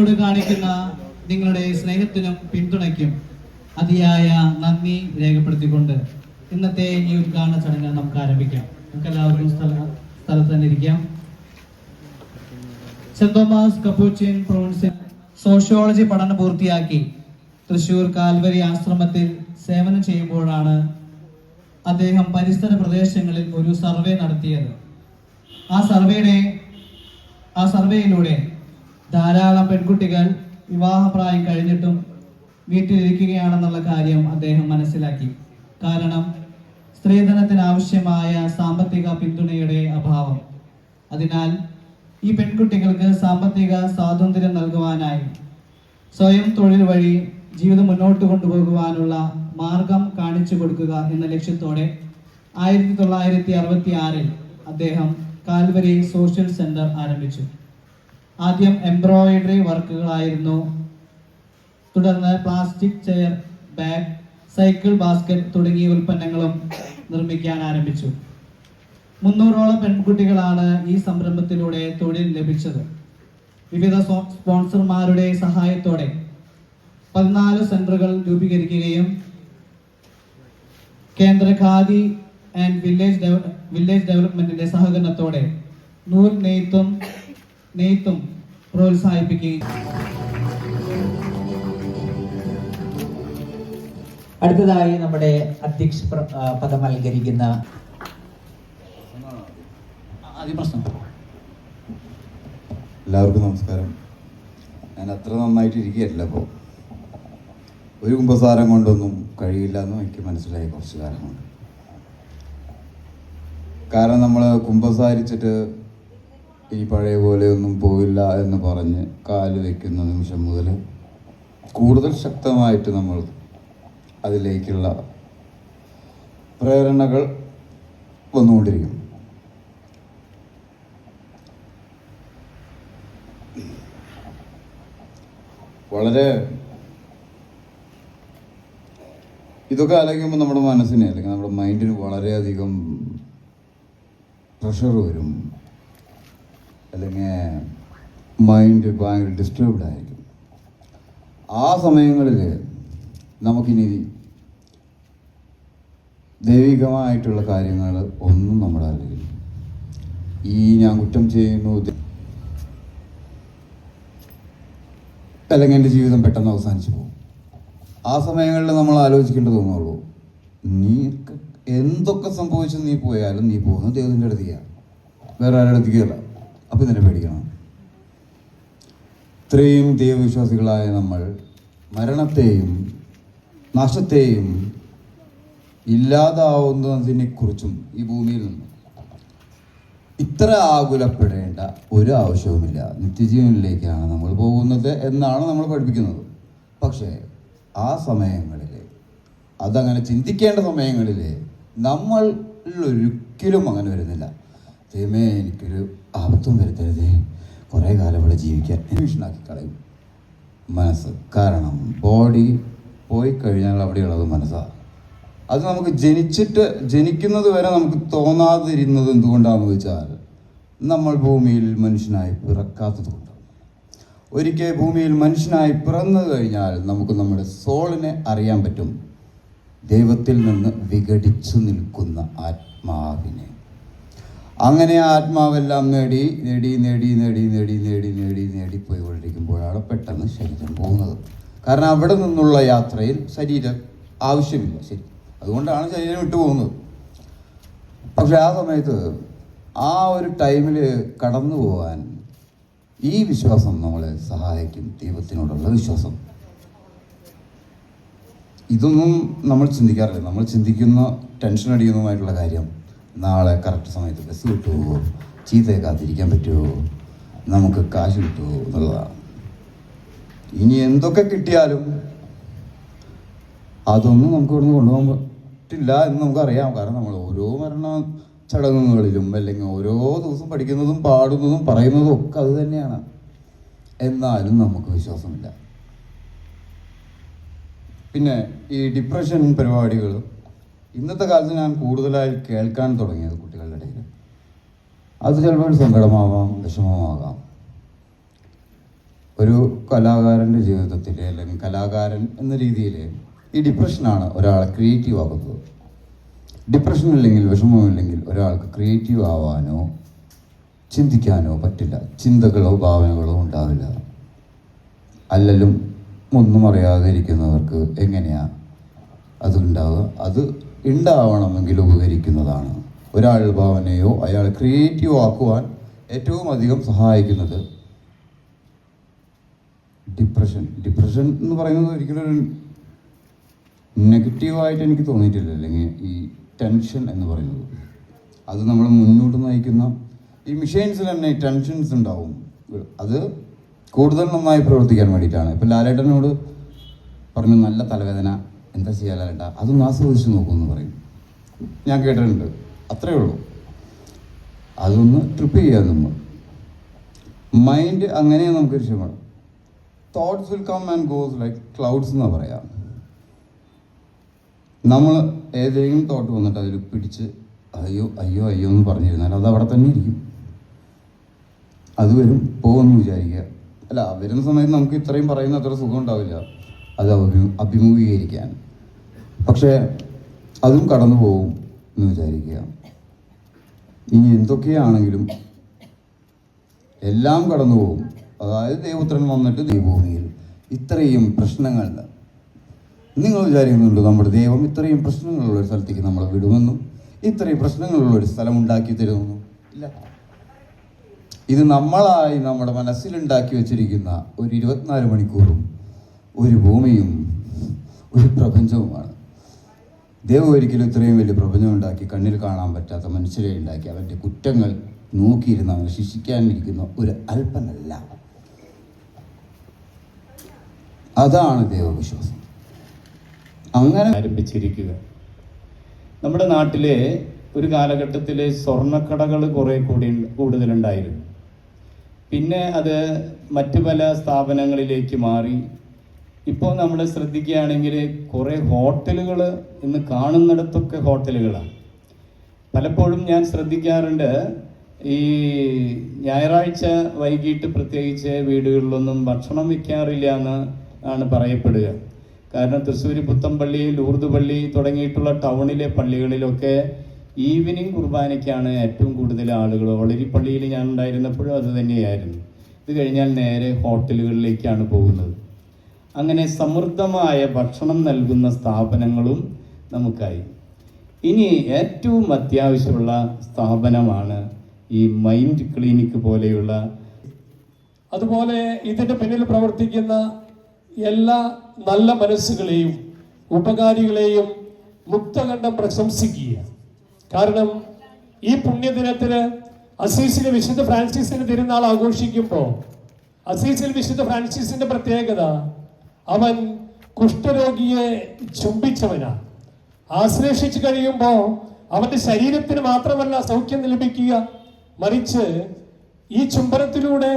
ോട് കാണിക്കുന്ന നിങ്ങളുടെ സ്നേഹത്തിനും പിന്തുണയ്ക്കും അതിയായ നന്ദി രേഖപ്പെടുത്തിക്കൊണ്ട് ഇന്നത്തെ ഈ ഉദ്ഘാടന ചടങ്ങ് നമുക്ക് ആരംഭിക്കാം. നമുക്ക് എല്ലാവരും സ്ഥല സ്ഥലത്ത് തന്നെ ഇരിക്കാം. സെന്റ് തോമസ് കപ്പൂച്ചിൻ പ്രൊവിൻസിൽ സോഷ്യോളജി പഠനം പൂർത്തിയാക്കി തൃശൂർ കാൽവരി ആശ്രമത്തിൽ സേവനം ചെയ്യുമ്പോഴാണ് അദ്ദേഹം പരിസര പ്രദേശങ്ങളിൽ ഒരു സർവേ നടത്തിയത്. ആ സർവേയുടെ ആ സർവേയിലൂടെ ധാരാളം പെൺകുട്ടികൾ വിവാഹപ്രായം കഴിഞ്ഞിട്ടും വീട്ടിലിരിക്കുകയാണെന്നുള്ള കാര്യം അദ്ദേഹം മനസ്സിലാക്കി. കാരണം സ്ത്രീധനത്തിന് ആവശ്യമായ സാമ്പത്തിക പിന്തുണയുടെ അഭാവം. അതിനാൽ ഈ പെൺകുട്ടികൾക്ക് സാമ്പത്തിക സ്വാതന്ത്ര്യം നൽകുവാനായി സ്വയം തൊഴിൽ വഴി ജീവിതം മുന്നോട്ട് കൊണ്ടുപോകുവാനുള്ള മാർഗം കാണിച്ചു കൊടുക്കുക എന്ന ലക്ഷ്യത്തോടെ ആയിരത്തി തൊള്ളായിരത്തി അറുപത്തി ആറിൽ അദ്ദേഹം കാൽവരി സോഷ്യൽ സെന്റർ ആരംഭിച്ചു. ആദ്യം എംബ്രോയിഡറി വർക്കുകളായിരുന്നു. തുടർന്ന് plastic chair bag cycle basket തുടങ്ങിയ ഉൽപ്പന്നങ്ങളും നിർമ്മിക്കാൻ ആരംഭിച്ചു. മുന്നൂറോളം പെൺകുട്ടികളാണ് ഈ സംരംഭത്തിലൂടെ തൊഴിൽ ലഭിച്ചത്. വിവിധ സ്പോൺസർമാരുടെ സഹായത്തോടെ പതിനാല് സെന്ററുകൾ രൂപീകരിക്കുകയും കേന്ദ്ര ഖാദി ആൻഡ് വില്ലേജ് വില്ലേജ് ഡെവലപ്മെന്റിന്റെ സഹകരണത്തോടെ നൂൽ നെയ്ത്തും നെയ്ത്തും പ്രോത്സാഹിപ്പിക്കുകയും അടുത്തതായി നമ്മുടെ അധ്യക്ഷ പദം അലങ്കരിക്കുന്ന എല്ലാവർക്കും നമസ്കാരം. ഞാൻ അത്ര നന്നായിട്ട് ഇരിക്കുകയല്ല അപ്പോൾ ഒരു കുമ്പസാരം കൊണ്ടൊന്നും കഴിയില്ല എന്ന് എനിക്ക് മനസ്സിലായി കുറച്ച് കാലം കാരണം നമ്മൾ കുമ്പസാരിച്ചിട്ട് ഈ പഴയ പോലെ ഒന്നും പോയില്ല എന്ന് പറഞ്ഞ് കാൽ വയ്ക്കുന്ന നിമിഷം മുതൽ കൂടുതൽ ശക്തമായിട്ട് നമ്മൾ അതിലേക്കുള്ള പ്രേരണകൾ വന്നുകൊണ്ടിരിക്കും. വളരെ ഇതൊക്കെ ആലോചിക്കുമ്പോൾ നമ്മുടെ മനസ്സിനെ അല്ലെങ്കിൽ നമ്മുടെ മൈൻഡിന് വളരെയധികം പ്രഷർ വരും. അല്ലെങ്കിൽ മൈൻഡ് ഭയങ്കര ഡിസ്റ്റർബ്ഡ് ആയിരിക്കും. ആ സമയങ്ങളിൽ നമുക്കിനി ദൈവികമായിട്ടുള്ള കാര്യങ്ങൾ ഒന്നും നമ്മുടെ അറിയില്ല ഈ ഞാൻ കുറ്റം ചെയ്യുന്നു അല്ലെങ്കിൽ എന്റെ ജീവിതം പെട്ടെന്ന് അവസാനിച്ചു പോകും. ആ സമയങ്ങളിൽ നമ്മൾ ആലോചിക്കേണ്ടത് തോന്നുള്ളൂ നീ എന്തൊക്കെ സംഭവിച്ചു നീ പോയാലും നീ പോകുന്നത് ദൈവത്തിന്റെ അടുത്തേക്കാണ് വേറെ ആരുടെ അടുത്തേക്കല്ല അപ്പം ഇതിനെ പേടിക്കണം. ഇത്രയും ദൈവവിശ്വാസികളായ നമ്മൾ മരണത്തെയും നാശത്തെയും ഇല്ലാതാവുന്നതിനെക്കുറിച്ചും ഈ ഭൂമിയിൽ നിന്ന് ഇത്ര ആകുലപ്പെടേണ്ട ഒരു ആവശ്യവുമില്ല. നിത്യജീവനിലേക്കാണ് നമ്മൾ പോകുന്നത് എന്നാണ് നമ്മൾ പഠിപ്പിക്കുന്നത്. പക്ഷേ ആ സമയങ്ങളിൽ അതങ്ങനെ ചിന്തിക്കേണ്ട സമയങ്ങളിൽ നമ്മൾ ഒരിക്കലും അങ്ങനെ വരുന്നില്ല. ദൈവമേ എനിക്കൊരു ആപത്തും വരുത്തരുതേ. കുറേ കാലം ഇവിടെ ജീവിക്കാൻ ഭീഷണാക്കി കളയും. മനസ്സ്. കാരണം ബോഡി പോയി കഴിഞ്ഞാൽ അവിടെയുള്ളത് മനസ്സാണ് അത് നമുക്ക് ജനിച്ചിട്ട് ജനിക്കുന്നത് വരെ നമുക്ക് തോന്നാതിരുന്നത് എന്തുകൊണ്ടാണെന്ന് വെച്ചാൽ നമ്മൾ ഭൂമിയിൽ മനുഷ്യനായി പിറക്കാത്തത് കൊണ്ടാണ് ഒരിക്കൽ ഭൂമിയിൽ മനുഷ്യനായി പിറന്നു കഴിഞ്ഞാൽ നമുക്ക് നമ്മുടെ സോളിനെ അറിയാൻ പറ്റും. ദൈവത്തിൽ നിന്ന് വിഘടിച്ചു നിൽക്കുന്ന ആത്മാവിനെ. അങ്ങനെ ആത്മാവെല്ലാം നേടി നേടി നേടി നേടി നേടി നേടി നേടി നേടി പോയിക്കൊണ്ടിരിക്കുമ്പോഴാണ് പെട്ടെന്ന് ശരീരം പോകുന്നത്. കാരണം അവിടെ നിന്നുള്ള യാത്രയിൽ ശരീരം ആവശ്യമില്ല ശരി. അതുകൊണ്ടാണ് ശരീരം വിട്ടു പോകുന്നത്. പക്ഷെ ആ സമയത്ത് ആ ഒരു ടൈമിൽ കടന്നു പോകാൻ ഈ വിശ്വാസം നമ്മളെ സഹായിക്കും ദൈവത്തിനോടുള്ള വിശ്വാസം. ഇതൊന്നും നമ്മൾ ചിന്തിക്കാറില്ല. നമ്മൾ ചിന്തിക്കുന്ന ടെൻഷൻ അടിക്കുന്നതുമായിട്ടുള്ള കാര്യം നാളെ കറക്റ്റ് സമയത്ത് ബസ് കിട്ടുമോ ചീത്തയെ കാത്തിരിക്കാൻ പറ്റുമോ നമുക്ക് കാശ് കിട്ടുമോ എന്നുള്ളതാണ്. ഇനി എന്തൊക്കെ കിട്ടിയാലും അതൊന്നും നമുക്ക് ഇവിടുന്ന് കൊണ്ടുപോകാൻ പറ്റില്ല എന്ന് നമുക്കറിയാം. കാരണം നമ്മൾ ഓരോ മരണ ചടങ്ങുകളിലും അല്ലെങ്കിൽ ഓരോ ദിവസം പഠിക്കുന്നതും പാടുന്നതും പറയുന്നതും ഒക്കെ അത് തന്നെയാണ്. എന്നാലും നമുക്ക് വിശ്വാസമില്ല. പിന്നെ ഈ ഡിപ്രഷൻ പരിപാടികൾ ഇന്നത്തെ കാലത്ത് ഞാൻ കൂടുതലായി കേൾക്കാൻ തുടങ്ങിയത് കുട്ടികളുടെ ഇടയിൽ. അത് ചിലപ്പോൾ സങ്കടമാവാം വിഷമമാകാം ഒരു കലാകാരന്റെ ജീവിതത്തിൽ അല്ലെങ്കിൽ കലാകാരൻ എന്ന രീതിയിൽ ഈ ഡിപ്രഷനാണ് ഒരാളെ ക്രിയേറ്റീവ് ആക്കുന്നത്. ഡിപ്രഷൻ ഇല്ലെങ്കിൽ വിഷമമില്ലെങ്കിൽ ഒരാൾക്ക് ക്രിയേറ്റീവ് ആവാനോ ചിന്തിക്കാനോ പറ്റില്ല. ചിന്തകളോ ഭാവനകളോ ഉണ്ടാവില്ല. അല്ലലും ഒന്നും അറിയാതെ ഇരിക്കുന്നവർക്ക് എങ്ങനെയാണ് അതുണ്ടാവുക അത് ഉണ്ടാവണമെങ്കിൽ ഉപകരിക്കുന്നതാണ്. ഒരാൾ ഭാവനയോ അയാൾ ക്രിയേറ്റീവ് ആക്കുവാൻ ഏറ്റവും അധികം സഹായിക്കുന്നത് ഡിപ്രഷൻ ഡിപ്രഷൻ എന്ന് പറയുന്നത് ഒരിക്കലും ഒരു നെഗറ്റീവായിട്ട് എനിക്ക് തോന്നിയിട്ടില്ല. അല്ലെങ്കിൽ ഈ ടെൻഷൻ എന്ന് പറയുന്നത്. അത് നമ്മൾ മുന്നോട്ട് നയിക്കുന്ന ഈ മിഷീൻസിൽ തന്നെ ടെൻഷൻസ് ഉണ്ടാവും. അത് കൂടുതൽ നന്നായി പ്രവർത്തിക്കാൻ വേണ്ടിയിട്ടാണ്. ഇപ്പം ലാലേട്ടനോട് പറഞ്ഞു നല്ല തലവേദന എന്താ ചെയ്യാ ലാലേട്ട അതൊന്ന് ആസ്വദിച്ച് നോക്കുമെന്ന് പറയും. ഞാൻ കേട്ടിട്ടുണ്ട്. അത്രേ ഉള്ളൂ. അതൊന്ന് ട്രിപ്പ് ചെയ്യാൻ നമ്മൾ. മൈൻഡ് അങ്ങനെ നമുക്ക് രക്ഷപ്പെടും thoughts will come and goes like clouds എന്ന് പറയാം. നമ്മൾ ഏതെങ്കിലും തോട്ട് വന്നിട്ട് അതിൽ പിടിച്ച് അയ്യോ അയ്യോ അയ്യോ എന്ന് പറഞ്ഞിരുന്നാൽ അത് അവിടെ തന്നെ ഇരിക്കും. അത് വരും. പോകുമെന്ന് വിചാരിക്കുക. അല്ല വരുന്ന സമയത്ത് നമുക്ക് ഇത്രയും പറയുന്ന അത്ര സുഖം ഉണ്ടാവില്ല. അത് അഭി അഭിമുഖീകരിക്കാൻ. പക്ഷേ അതും കടന്നു പോകും എന്ന് വിചാരിക്കുക. ഇനി എന്തൊക്കെയാണെങ്കിലും എല്ലാം കടന്നു പോകും. അതായത് ദൈവപുത്രൻ വന്നിട്ട് ഈ ഭൂമിയിൽ ഇത്രയും പ്രശ്നങ്ങൾ. നിങ്ങൾ വിചാരിക്കുന്നുണ്ട് നമ്മുടെ ദൈവം ഇത്രയും പ്രശ്നങ്ങളുള്ള ഒരു സ്ഥലത്തേക്ക് നമ്മളെ വിടുമെന്നും ഇത്രയും പ്രശ്നങ്ങളുള്ള ഒരു സ്ഥലം ഉണ്ടാക്കി തരുമെന്നും. ഇല്ല. ഇത് നമ്മളായി നമ്മുടെ മനസ്സിലുണ്ടാക്കി വെച്ചിരിക്കുന്ന ഒരു ഇരുപത്തിനാല് മണിക്കൂറും ഒരു ഭൂമിയും ഒരു പ്രപഞ്ചവുമാണ്. ദൈവം ഒരിക്കലും ഇത്രയും വലിയ പ്രപഞ്ചം ഉണ്ടാക്കി കണ്ണിൽ കാണാൻ പറ്റാത്ത മനുഷ്യരെ ഉണ്ടാക്കി അവന്റെ കുറ്റങ്ങൾ നോക്കിയിരുന്ന് അവനെ ശിക്ഷിക്കാനിരിക്കുന്ന ഒരു അല്പനല്ല. അതാണ് ദൈവവിശ്വാസം. അങ്ങനെ ആരംഭിച്ചിരിക്കുക. നമ്മുടെ നാട്ടിലെ ഒരു കാലഘട്ടത്തിൽ സ്വർണക്കടകൾ കുറേ കൂടി കൂടുതലുണ്ടായിരുന്നു. പിന്നെ അത് മറ്റു പല സ്ഥാപനങ്ങളിലേക്ക് മാറി ഇപ്പോൾ നമ്മൾ ശ്രദ്ധിക്കുകയാണെങ്കിൽ കുറേ ഹോട്ടലുകൾ ഇന്ന് കാണുന്നിടത്തൊക്കെ ഹോട്ടലുകളാണ്. പലപ്പോഴും ഞാൻ ശ്രദ്ധിക്കാറുണ്ട് ഈ ഞായറാഴ്ച വൈകിട്ട് പ്രത്യേകിച്ച് വീടുകളിലൊന്നും ഭക്ഷണം വയ്ക്കാറില്ല എന്ന് ആണ് പറയപ്പെടുക. കാരണം തൃശ്ശൂർ പുത്തമ്പള്ളി ലൂർദ് പള്ളി തുടങ്ങിയിട്ടുള്ള ടൗണിലെ പള്ളികളിലൊക്കെ ഈവനിങ് കുർബാനയ്ക്കാണ് ഏറ്റവും കൂടുതൽ ആളുകൾ. ഒളരിപ്പള്ളിയിൽ ഞാൻ ഉണ്ടായിരുന്നപ്പോഴും അത് തന്നെയായിരുന്നു. ഇത് കഴിഞ്ഞാൽ നേരെ ഹോട്ടലുകളിലേക്കാണ് പോകുന്നത്. അങ്ങനെ സമൃദ്ധമായ ഭക്ഷണം നൽകുന്ന സ്ഥാപനങ്ങളും നമുക്കായി. ഇനി ഏറ്റവും അത്യാവശ്യമുള്ള സ്ഥാപനമാണ് ഈ മൈൻഡ് ക്ലിനിക്ക് പോലെയുള്ള. അതുപോലെ ഇതിന്റെ പിന്നിൽ പ്രവർത്തിക്കുന്ന എല്ലാ നല്ല മനസ്സുകളെയും ഉപകാരികളെയും മുക്തകണ്ഠം പ്രശംസിക്കുക. കാരണം ഈ പുണ്യദിനത്തിന് അസീസിലെ വിശുദ്ധ ഫ്രാൻസിസിന്റെ തിരുനാൾ ആഘോഷിക്കുമ്പോൾ അസീസിൽ വിശുദ്ധ ഫ്രാൻസിസിന്റെ പ്രത്യേകത അവൻ കുഷ്ഠരോഗിയെ ചുംബിച്ചവനാണ് ആശ്ലേഷിച്ചു കഴിയുമ്പോൾ അവന്റെ ശരീരത്തിന് മാത്രമല്ല സൗഖ്യം ലഭിക്കുക. മറിച്ച് ഈ ചുംബനത്തിലൂടെ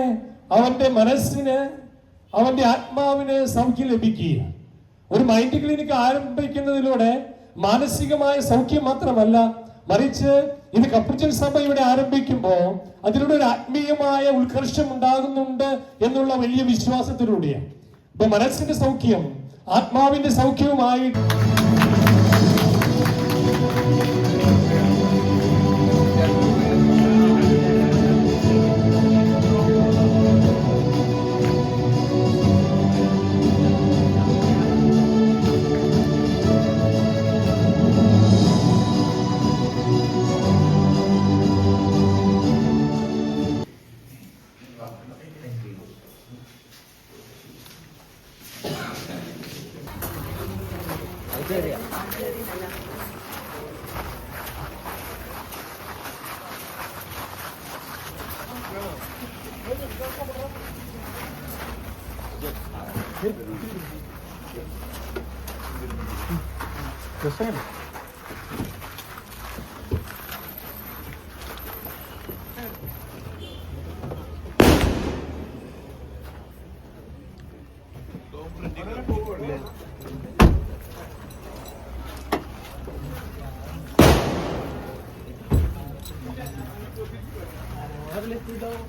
അവന്റെ മനസ്സിന് അവന്റെ ആത്മാവിന് സൗഖ്യം ലഭിക്കുക. ഒരു മൈൻഡ് ക്ലിനിക് ആരംഭിക്കുന്നതിലൂടെ മാനസികമായ സൗഖ്യം മാത്രമല്ല മറിച്ച് ഇത് കപ്പുച്ചൻ സഭ ഇവിടെ ആരംഭിക്കുമ്പോൾ അതിലൂടെ ഒരു ആത്മീയമായ ഉത്കർഷം ഉണ്ടാകുന്നുണ്ട് എന്നുള്ള വലിയ വിശ്വാസത്തിലൂടെയാണ്. ഇപ്പൊ മനസ്സിന്റെ സൗഖ്യം ആത്മാവിന്റെ സൗഖ്യവുമായി 对的。对。嗯，做生意。Have a little dog.